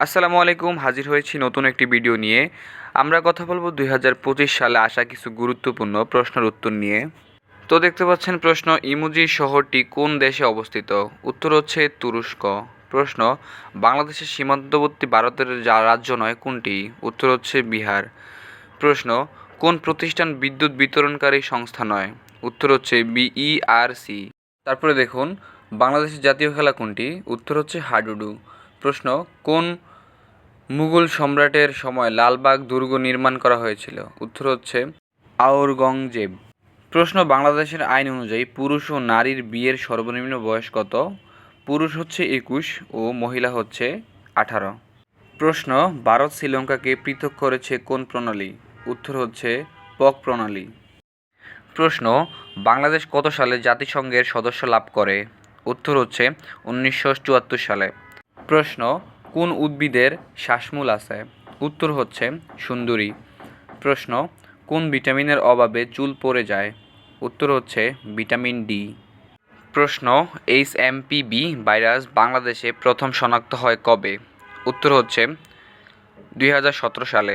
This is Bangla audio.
আসসালামু আলাইকুম, হাজির হয়েছি নতুন একটি ভিডিও নিয়ে। আমরা কথা বলব দুই হাজার পঁচিশ সালে আসা কিছু গুরুত্বপূর্ণ প্রশ্নের উত্তর নিয়ে। তো দেখতে পাচ্ছেন প্রশ্ন, ইমুজি শহরটি কোন দেশে অবস্থিত? উত্তর হচ্ছে তুরস্ক। প্রশ্ন, বাংলাদেশের সীমান্তবর্তী ভারতের যা রাজ্য নয় কোনটি? উত্তর হচ্ছে বিহার। প্রশ্ন, কোন প্রতিষ্ঠান বিদ্যুৎ বিতরণকারী সংস্থা নয়? উত্তর হচ্ছে বিইআরসি। তারপরে দেখুন, বাংলাদেশের জাতীয় খেলা কোনটি? উত্তর হচ্ছে হাডুডু। প্রশ্ন, কোন মুঘল সম্রাটের সময় লালবাগ দুর্গ নির্মাণ করা হয়েছিল। উত্তর হচ্ছে আওরঙ্গজেব। প্রশ্ন বাংলাদেশের আইন অনুযায়ী পুরুষ ও নারীর বিয়ের সর্বনিম্ন বয়স কত? পুরুষ হচ্ছে একুশ ও মহিলা হচ্ছে আঠারো। প্রশ্ন, ভারত শ্রীলঙ্কাকে পৃথক করেছে কোন প্রণালী? উত্তর হচ্ছে পক প্রণালী। প্রশ্ন, বাংলাদেশ কত সালে জাতিসংঘের সদস্য লাভ করে? উত্তর হচ্ছে উনিশশো চুয়াত্তর সালে। প্রশ্ন কোন উদ্ভিদের শ্বাসমূল আছে? উত্তর হচ্ছে সুন্দরী। প্রশ্ন, কোন ভিটামিনের অভাবে চুল পড়ে যায়? উত্তর হচ্ছে ভিটামিন ডি। প্রশ্ন, এইচ এমপিবি ভাইরাস বাংলাদেশে প্রথম শনাক্ত হয় কবে? উত্তর হচ্ছে দুই হাজার সতেরো সালে।